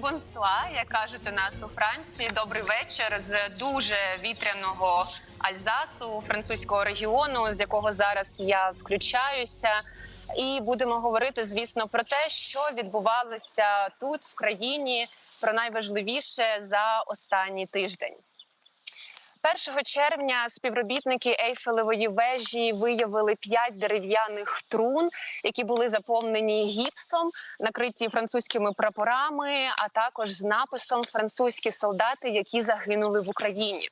Бонсуа, як кажуть у нас у Франції. Добрий вечір з дуже вітряного Альзасу, французького регіону, з якого зараз я включаюся. І будемо говорити, звісно, про те, що відбувалося тут в країні, про найважливіше за останній тиждень. 1 червня співробітники Ейфелевої вежі виявили п'ять дерев'яних трун, які були заповнені гіпсом, накриті французькими прапорами, а також з написом Французькі солдати, які загинули в Україні.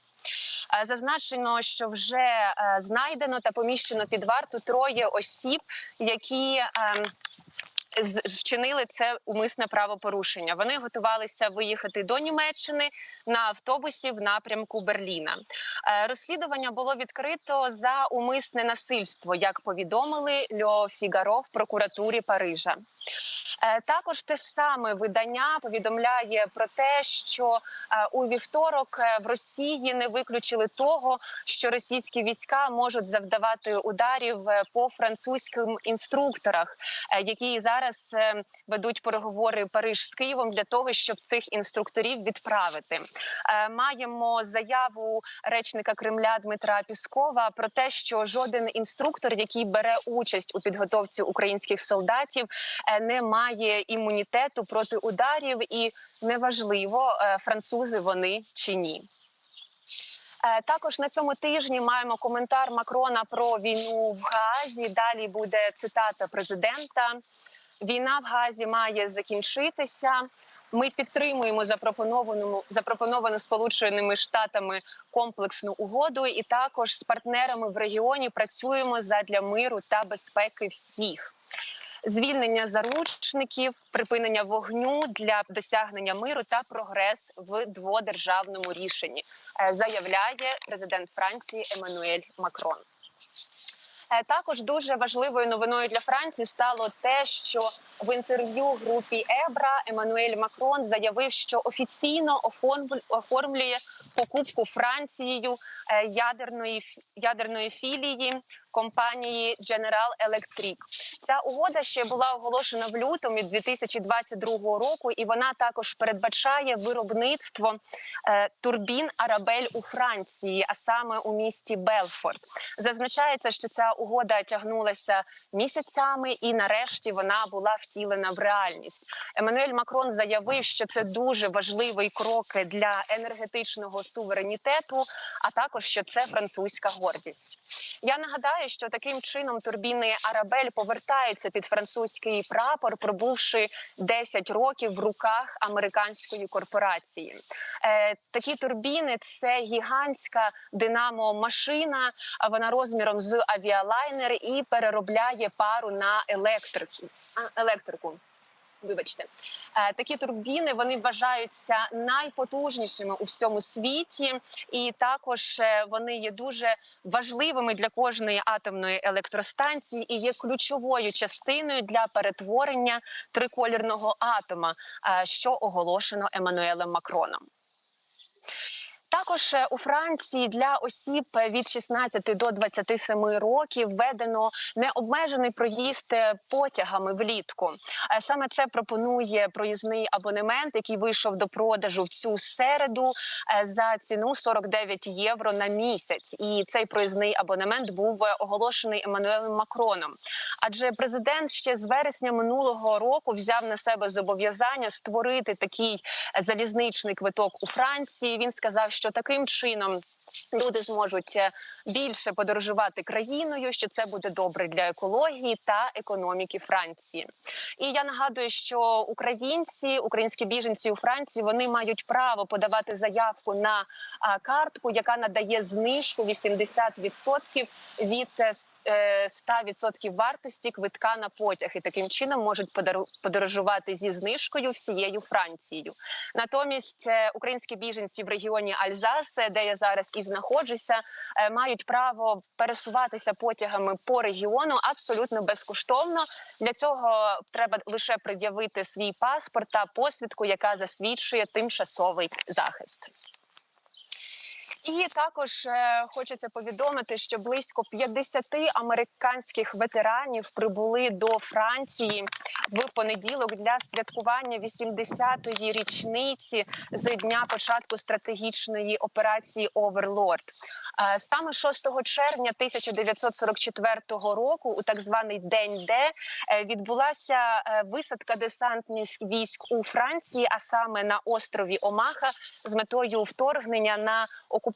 Е, Зазначено, що вже е, знайдено та поміщено під варту троє осіб, які ем, вчинили це умисне правопорушення. Вони готувалися виїхати до Німеччини на автобусі в напрямку Берліна. Е, Розслідування було відкрито за умисне насильство, як повідомили Льо Фігаро в прокуратурі Парижа. Е, Також те саме видання повідомляє про те, що е, у вівторок в Росії не виключили того, що російські війська можуть завдавати ударів по французьким інструкторах, які зараз е, ведуть переговори Париж з Києвом для того, щоб цих інструкторів відправити. Е, Маємо заяву речника Кремля Дмитра Піскова про те, що жоден інструктор, який бере участь у підготовці українських солдатів, е, не має імунітету проти ударів, і неважливо, французи вони чи ні. Також на цьому тижні маємо коментар Макрона про війну в Гаазі. Далі буде цитата президента. Війна в Газі має закінчитися. Ми підтримуємо запропоновану запропоновану Сполученими Штатами комплексну угоду, і також з партнерами в регіоні працюємо задля миру та безпеки всіх. Звільнення заручників, припинення вогню для досягнення миру та прогрес в дводержавному рішенні, е, заявляє президент Франції Еммануель Макрон. Е, Також дуже важливою новиною для Франції стало те, що в інтерв'ю групі Ебра Еммануель Макрон заявив, що офіційно оформлю- оформлює покупку Францією е, ядерної ядерної філії компанії General Electric. Ця угода ще була оголошена в лютому 2022 року, і вона також передбачає виробництво е, турбін Арабель у Франції, а саме у місті Белфорд. Зазначається, що ця угода тягнулася місяцями, і нарешті вона була втілена в реальність. Еммануель Макрон заявив, що це дуже важливий крок для енергетичного суверенітету, а також що це французька гордість. Я нагадаю, що таким чином турбіни Арабель повертаються під французький прапор, пробувши 10 років в руках американської корпорації. Е, такі турбіни це гігантська динамо-машина. а Вона розміром з авіалайнер і переробляє пару на електрику. електрику. Вибачте, Е, такі турбіни вони вважаються найпотужнішими у всьому світі, і також е, вони є дуже важливими для кожної атомної електростанції і є ключовою частиною для перетворення триколірного атома, е, що оголошено Еммануелем Макроном. Також е, у Франції для осіб е, від 16 до 27 років введено необмежений проїзд е, потягами влітку. Саме це пропонує проїзний абонемент, який вийшов до продажу в цю середу за ціну 49 євро на місяць. І цей проїзний абонемент був оголошений Еммануелем Макроном. Адже президент ще з вересня минулого року взяв на себе зобов'язання створити такий залізничний квиток у Франції. Він сказав, що таким чином люди зможуть е, більше подорожувати країною, що це буде добре для екології та економіки Франції. І я нагадую, що українці, українські біженці у Франції, вони мають право подавати заявку на картку, яка надає знижку 80% від е, с- е, 100% вартості квитка на потяг. І таким чином можуть подорожувати зі знижкою всією Францією. Натомість е, українські біженці в регіоні Альзас, е, де я зараз і знаходжуся, е, мають право пересуватися потягами по регіону абсолютно безкоштовно. Для цього треба лише пред'явити свій паспорт та посвідку, яка засвідчує тимчасовий захист. І також е, хочеться повідомити, що близько 50 американських ветеранів прибули до Франції в понеділок для святкування 80-ї річниці з дня початку стратегічної операції Оверлорд. Е, Саме 6 червня 1944 року, у так званий День Д, е, відбулася висадка десантних військ у Франції, а саме на острові Омаха, з метою вторгнення на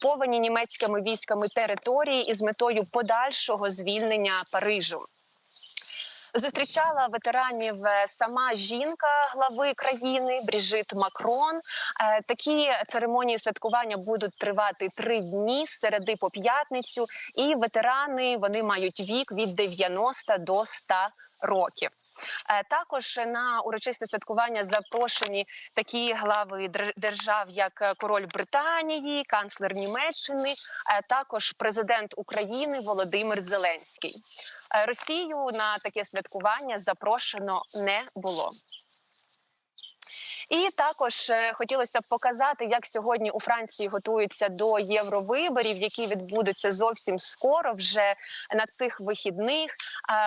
окуповані німецькими військами території і з метою подальшого звільнення Парижу. Зустрічала ветеранів е, сама жінка глави країни Бріжит Макрон. Е, Такі церемонії святкування будуть тривати три дні з середи по п'ятницю. І ветерани вони мають вік від 90 до 100 років. Е, Також на урочисте святкування запрошені такі глави дер- держав, як е, король Британії, канцлер Німеччини, е, також президент України Володимир Зеленський. Росію на таке святкування запрошено не було. І також е, хотілося б показати, як сьогодні у Франції готуються до євровиборів, які відбудуться зовсім скоро, вже на цих вихідних.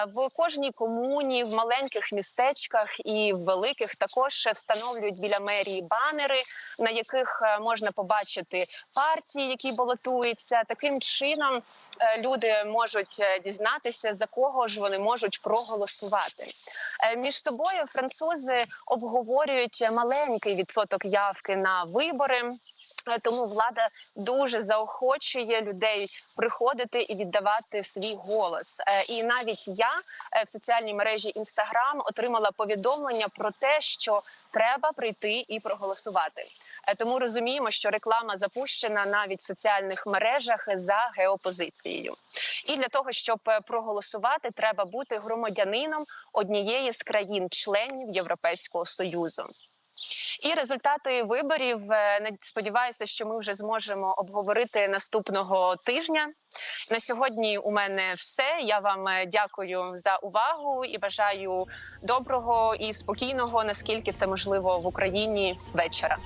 В кожній комуні, в маленьких містечках і в великих також встановлюють біля мерії банери, на яких е, можна побачити партії, які балотуються. Таким чином е, люди можуть дізнатися за кого ж вони можуть проголосувати. Між собою французи обговорюють маленький відсоток явки на вибори, Е, тому влада дуже заохочує людей приходити і віддавати свій голос. Е, І навіть я е, в соціальній мережі Інстаграм отримала повідомлення про те, що треба прийти і проголосувати. Тому розуміємо, що реклама запущена навіть в соціальних мережах за геопозицією. І для того, щоб проголосувати, треба бути громадянином однієї з країн-членів Європейського союзу. І результати виборів е, сподіваюся, що ми вже зможемо обговорити наступного тижня. На сьогодні у мене все. Я вам е, дякую за увагу і бажаю доброго і спокійного, наскільки це можливо в Україні вечора.